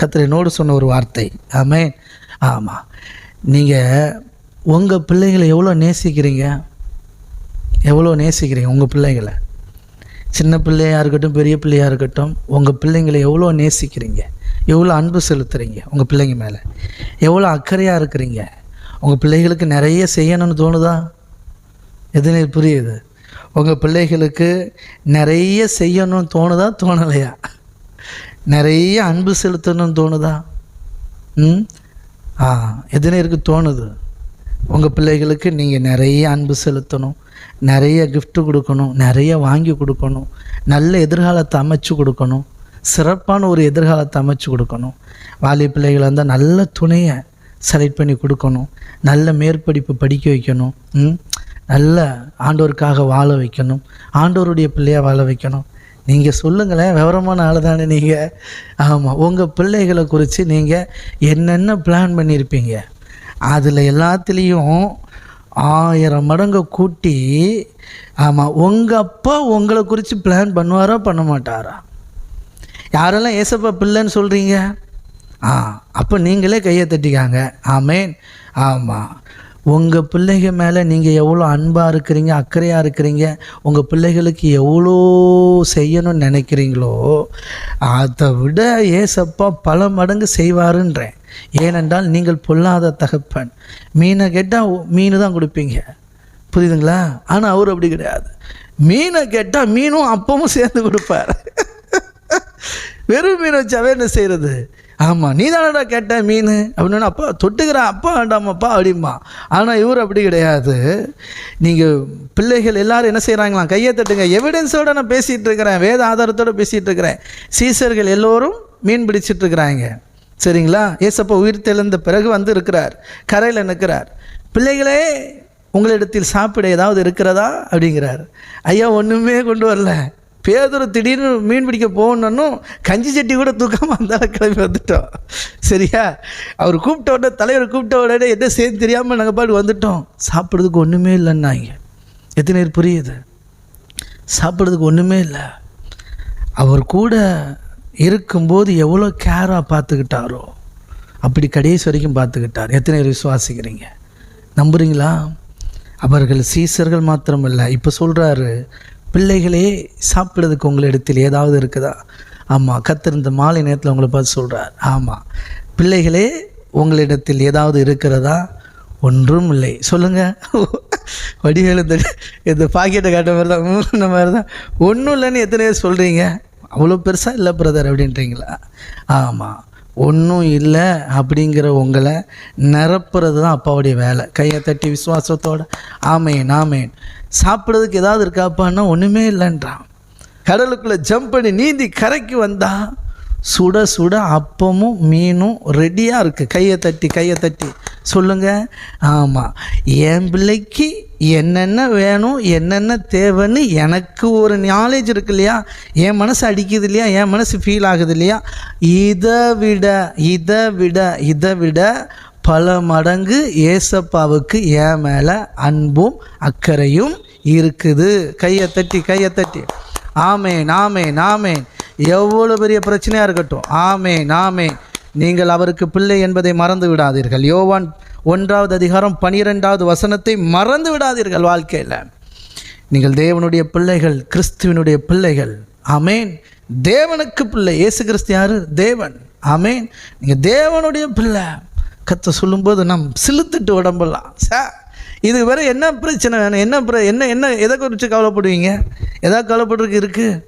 கத்திரனோடு சொன்ன ஒரு வார்த்தை. ஆமே. ஆமாம் நீங்கள் உங்கள் பிள்ளைகளை எவ்வளோ நேசிக்கிறீங்க? எவ்வளோ நேசிக்கிறீங்க உங்கள் பிள்ளைங்களை சின்ன பிள்ளையாக இருக்கட்டும் பெரிய பிள்ளையாக இருக்கட்டும் உங்கள் பிள்ளைங்களை எவ்வளோ நேசிக்கிறீங்க? எவ்வளோ அன்பு செலுத்துகிறீங்க உங்கள் பிள்ளைங்க மேலே? எவ்வளோ அக்கறையாக இருக்கிறீங்க? உங்கள் பிள்ளைகளுக்கு நிறைய செய்யணும்னு தோணுதா? எதுன்னு புரியுது? உங்கள் பிள்ளைகளுக்கு நிறைய செய்யணும்னு தோணுதா? தோணலையா? நிறைய அன்பு செலுத்தணும்னு தோணுதா? ம்? ஆ எதுனே இருக்கு தோணுது? உங்கள் பிள்ளைகளுக்கு நீங்கள் நிறைய அன்பு செலுத்தணும் நிறைய கிஃப்ட்டு கொடுக்கணும் நிறைய வாங்கி கொடுக்கணும் நல்ல எதிர்காலத்தை அமைச்சு கொடுக்கணும் சிறப்பான ஒரு எதிர்காலத்தை அமைச்சு கொடுக்கணும். வாலி பிள்ளைகளை இருந்தால் நல்ல துணையை செலக்ட் பண்ணி கொடுக்கணும் நல்ல மேற்படிப்பு படிக்க வைக்கணும் ம்? நல்ல ஆண்டோருக்காக வாழ வைக்கணும் ஆண்டோருடைய பிள்ளையாக வாழ வைக்கணும். நீங்கள் சொல்லுங்களேன் விவரமான ஆள் தானே நீங்கள் ஆமாம் உங்கள் பிள்ளைகளை குறித்து நீங்கள் என்னென்ன பிளான் பண்ணியிருப்பீங்க அதில் எல்லாத்துலேயும் ஆயிரம் மடங்கு கூட்டி ஆமாம் உங்கள் அப்பா உங்களை குறித்து பிளான் பண்ணுவாரா பண்ண மாட்டாரா? யாரெல்லாம் ஏசப்பா பிள்ளைன்னு சொல்கிறீங்க ஆ அப்போ நீங்களே கையை தட்டிக்காங்க. ஆமேன். ஆமாம் உங்கள் பிள்ளைங்க மேலே நீங்கள் எவ்வளோ அன்பாக இருக்கிறீங்க அக்கறையாக இருக்கிறீங்க உங்கள் பிள்ளைகளுக்கு எவ்வளோ செய்யணும்னு நினைக்கிறீங்களோ அதை விட ஏசப்பா பல மடங்கு செய்வாருன்றேன். ஏனென்றால் நீங்கள் பொல்லாத தகப்பன். மீனை கேட்டால் மீன் தான் கொடுப்பீங்க. புரியுதுங்களா? ஆனால் அவர் அப்படி கிடையாது. மீனை கேட்டால் மீனும் அப்பவும் சேர்ந்து கொடுப்பார். வெறும் மீன் வச்சாவே என்ன செய்கிறது ஆமாம் நீ தானடா கேட்ட மீன்? அப்படின்னு அப்பா தொட்டுக்கிறேன். அப்பா வேண்டாமப்பா அப்படிம்பா. ஆனால் இவர் அப்படி கிடையாது. நீங்கள் பிள்ளைகள் எல்லாரும் என்ன செய்கிறாங்களாம் கையை தட்டுங்க. எவிடன்ஸோட நான் பேசிகிட்டு இருக்கிறேன். வேத ஆதாரத்தோடு பேசிகிட்டு இருக்கிறேன். சீசர்கள் எல்லோரும் மீன் பிடிச்சிட்டு இருக்கிறாங்க. சரிங்களா? ஏசப்பா உயிர் தெளிந்த பிறகு வந்து இருக்கிறார். கரையில் நிற்கிறார். பிள்ளைகளே உங்களிடத்தில் சாப்பிட ஏதாவது இருக்கிறதா? அப்படிங்கிறார். ஐயா ஒன்றுமே கொண்டு வரல. பேதர் திடீர்னு மீன் பிடிக்க போகணுன்னும் கஞ்சி சட்டி கூட தூக்காமல் அந்த கிளம்பி வந்துட்டோம். சரியா? அவர் கூப்பிட்ட உடனே தலைவர் கூப்பிட்ட உடனே என்ன செய்ய தெரியாமல் நாங்கள் பாட்டு வந்துட்டோம். சாப்பிட்றதுக்கு ஒன்றுமே இல்லைன்னாங்க எத்தனை பேர் புரியுது? சாப்பிட்றதுக்கு ஒன்றுமே இல்லை. அவர் கூட இருக்கும்போது எவ்வளோ கேராக பார்த்துக்கிட்டாரோ அப்படி கடைசி வரைக்கும் பார்த்துக்கிட்டார். எத்தனை பேர் விசுவாசிக்கிறீங்க? நம்புறீங்களா? அவர்கள் சீசர்கள் மாத்திரமல்ல. இப்போ சொல்கிறாரு பிள்ளைகளே சாப்பிட்றதுக்கு உங்களிடத்தில் ஏதாவது இருக்குதா? ஆமாம் கத்திருந்த மாலை நேரத்தில் உங்களை பார்த்து சொல்கிறார் ஆமாம் பிள்ளைகளே உங்களிடத்தில் ஏதாவது இருக்கிறதா? ஒன்றும் இல்லை. சொல்லுங்கள் வடிவேலு இந்த இந்த பாக்கெட்டை காட்ட மாதிரி தான் இந்த மாதிரி தான். ஒன்றும் இல்லைன்னு எத்தனையோ சொல்கிறீங்க அவ்வளோ பெருசாக இல்லை பிரதர் அப்படின்றீங்களா? ஆமாம் ஒன்றும் இல்லை அப்படிங்கிற உங்களை நிரப்புறது தான் அப்பாவுடைய வேலை. கையை தட்டி விசுவாசத்தோடு ஆமேன் ஆமேன். சாப்பிட்றதுக்கு ஏதாவது இருக்காப்பான்னா ஒன்றுமே இல்லைன்றான். கடலுக்குள்ளே ஜம்ப் பண்ணி நீந்தி கரைக்கு வந்தால் சுட சுட அப்பமும் மீனும் ரெடியாக இருக்குது கையை தட்டி கையை தட்டி. சொல்லுங்கள் ஆமாம் என் பிள்ளைக்கு என்னென்ன வேணும் என்னென்ன தேவைன்னு எனக்கு ஒரு நாலேஜ் இருக்கு இல்லையா? என் மனசு அடிக்குது இல்லையா? என் மனசு ஃபீல் ஆகுது இல்லையா? இதை விட இதை விட இதை விட பல மடங்கு ஏசப்பாவுக்கு என் மேலே அன்பும் அக்கறையும் இருக்குது. கையை தட்டி கையை தட்டி. ஆமேன் ஆமேன் ஆமேன். எவ்வளோ பெரிய பிரச்சனையாக இருக்கட்டும். ஆமேன் ஆமேன். நீங்கள் அவருக்கு பிள்ளை என்பதை மறந்து விடாதீர்கள். யோவான் ஒன்றாவது அதிகாரம் பனிரெண்டாவது வசனத்தை மறந்து விடாதீர்கள் வாழ்க்கையில். நீங்கள் தேவனுடைய பிள்ளைகள் கிறிஸ்துவனுடைய பிள்ளைகள். அமேன் தேவனுக்கு பிள்ளை. இயேசு கிறிஸ்து யாரு? தேவன். அமேன் நீங்கள் தேவனுடைய பிள்ளை. கத்த சொல்லும்போது நாம் சிலுத்துட்டு உடம்பெல்லாம் சார் இது வேறு என்ன பிரச்சனை வேணும்? என்ன என்ன என்ன எதை குறித்து கவலைப்படுவீங்க? எதாவது கவலைப்படுறதுக்கு இருக்குது